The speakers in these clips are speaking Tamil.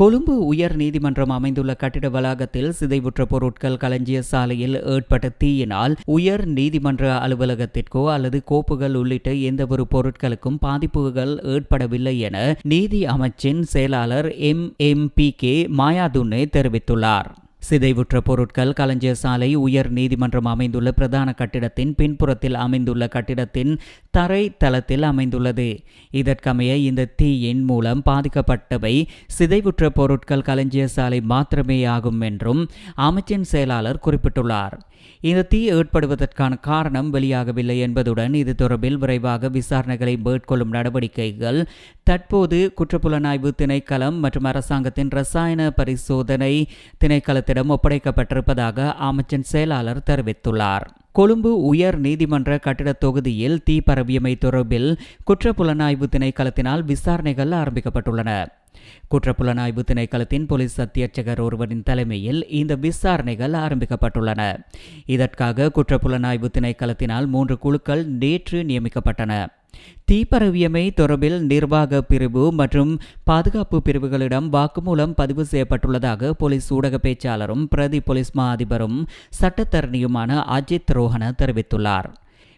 கொழும்பு உயர் நீதிமன்றம் அமைந்துள்ள கட்டிட வளாகத்தில் சிதைவுற்ற பொருட்கள் களஞ்சிய சாலையில் ஏற்பட்ட தீயினால் உயர் நீதிமன்ற அலுவலகத்திற்கோ அல்லது கோப்புகள் உள்ளிட்ட எந்தவொரு பொருட்களுக்கும் பாதிப்புகள் ஏற்படவில்லை என நீதி அமைச்சின் செயலாளர் M. M. P. K. Mayadunne தெரிவித்துள்ளார். சிதைவுற்ற பொருட்கள் களஞ்சிய சாலை உயர் நீதிமன்றம் அமைந்துள்ள பிரதான கட்டிடத்தின் பின்புறத்தில் அமைந்துள்ள கட்டிடத்தின் தரை தளத்தில் அமைந்துள்ளது. இதற்கமைய இந்த தீயின் மூலம் பாதிக்கப்பட்டவை சிதைவுற்ற பொருட்கள் களஞ்சிய சாலை மாத்திரமே ஆகும் என்றும் அமைச்சின் செயலாளர் குறிப்பிட்டுள்ளார். இந்த தீ ஏற்படுவதற்கான காரணம் வெளியாகவில்லை என்பதுடன் இது தொடர்பில் விரைவாக விசாரணைகளை மேற்கொள்ளும் நடவடிக்கைகள் தற்போது குற்றப்புலனாய்வு திணைக்களம் மற்றும் அரசாங்கத்தின் ரசாயன பரிசோதனை திணைக்களத்திடம் ஒப்படைக்கப்பட்டிருப்பதாக அமைச்சின் செயலாளர் தெரிவித்துள்ளார். கொழும்பு உயர் நீதிமன்ற கட்டிடத் தொகுதியில் தீ பரவியமை தொடர்பில் குற்றப்புலனாய்வு திணைக்களத்தினால் விசாரணைகள் ஆரம்பிக்கப்பட்டுள்ளன. குற்றப்புலனாய்வு திணைக்களத்தின் போலீஸ் அத்தியட்சகர் ஒருவரின் தலைமையில் இந்த விசாரணைகள் ஆரம்பிக்கப்பட்டுள்ளன. இதற்காக குற்றப்புலனாய்வு திணைக்களத்தினால் மூன்று குழுக்கள் நேற்று நியமிக்கப்பட்டன. தீப்பரவியமை தொடர்பில் நிர்வாக பிரிவு மற்றும் பாதுகாப்பு பிரிவுகளிடம் வாக்குமூலம் பதிவு செய்யப்பட்டுள்ளதாக போலீஸ் ஊடக பேச்சாளரும் பிரதி போலீஸ் மா அதிபரும் சட்டத்தரணியுமான அஜித் ரோஹன தெரிவித்துள்ளார்.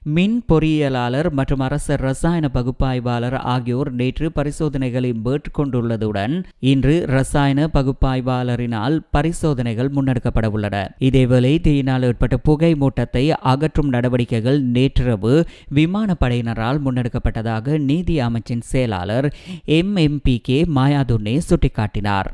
மின் பொறியியலாளர் மற்றும் அரச ரசாயன பகுப்பாய்வாளர் ஆகியோர் நேற்று பரிசோதனைகளை மேற்கொண்டுள்ளதுடன் இன்று ரசாயன பகுப்பாய்வாளரினால் பரிசோதனைகள் முன்னெடுக்கப்பட உள்ளன இதேவேளை தீயினால் ஏற்பட்ட புகை மூட்டத்தை அகற்றும் நடவடிக்கைகள் நேற்றிரவு விமானப்படையினரால் முன்னெடுக்கப்பட்டதாக நீதி அமைச்சின் செயலாளர் M. M. P. K. Mayadunne சுட்டிக்காட்டினார்.